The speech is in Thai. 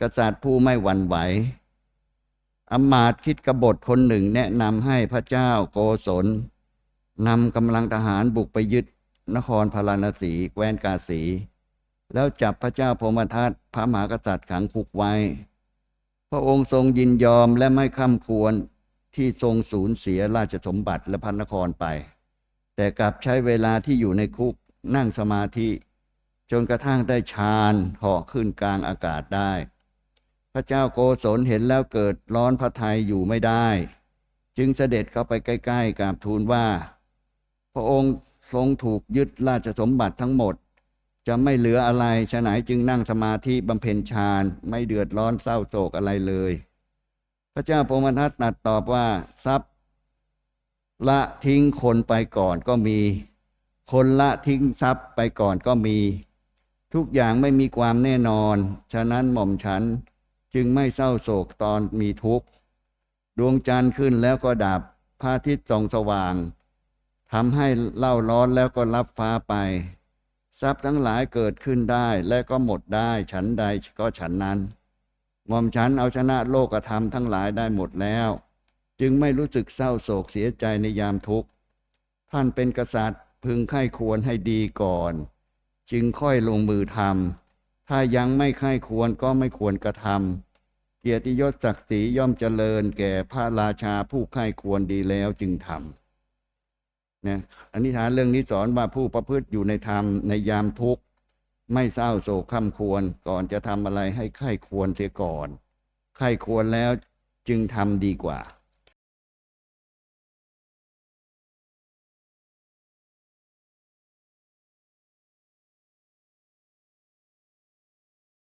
กษัตริย์ผู้ไม่หวั่นไหวอำมาตย์คิดกบฏคนหนึ่งแนะนำให้พระเจ้าโกศลนำกำลังทหารบุกไปยึดนครพาราณสีแคว้นกาสี แล้วจับพระเจ้าพรมทัตพระมหากษัตริย์ขังคุกไว้ พระองค์ทรงยินยอมและไม่ข้ามควรที่ทรงสูญเสียราชสมบัติและพันนครไป แต่กลับใช้เวลาที่อยู่ในคุกนั่งสมาธิ จนกระทั่งได้ฌานเหาะขึ้นกลางอากาศได้ พระเจ้าโกศลเห็นแล้วเกิดร้อนพระทัยอยู่ไม่ได้ จึงเสด็จเข้าไปใกล้ๆกราบทูลว่า พระองค์ทรงถูกยึดราชสมบัติทั้งหมด จะไม่เหลืออะไรฉะไหนจึงนั่งสมาธิบำเพ็ญฌานไม่เดือดร้อนเศร้าโศกอะไรเลย พระเจ้าพรมทัตตรัสตอบว่าทรัพย์ละทิ้งคนไปก่อนก็มี คนละทิ้งทรัพย์ไปก่อนก็มี ทุกอย่างไม่มีความแน่นอน ฉะนั้นหม่อมฉัน จึงไม่เศร้าโศกตอนมีทุกข์ ดวงจันทร์ขึ้นแล้วก็ดับพระอาทิตย์ส่องสว่างทำให้เล่าร้อนแล้วก็รับฟ้าไป ทรัพย์ทั้งหลายเกิดขึ้นได้และก็หมดได้ ฉันใดก็ฉันนั้นหม่อมฉันเอาชนะโลกธรรมทั้งหลายได้หมดแล้ว จึงไม่รู้สึกเศร้าโศกเสียใจในยามทุกข์ท่านเป็นกษัตริย์พึงไข้ควรให้ดีก่อน จึงค่อยลงมือทำ ถ้ายังไม่ไข้ควรก็ไม่ควรกระทำเกียรติยศศักดิ์ศรีย่อมเจริญแก่พระราชาผู้ไข้ควรดีแล้วจึงทำนะอันนี้ฐานเรื่องนี้สอนว่าผู้ประพฤติอยู่ในธรรมในยามทุกข์ ไม่เศร้าโศกคำควรก่อนจะทำอะไรให้ไข้ควรเสียก่อนไข้ควรแล้วจึงทำดีกว่า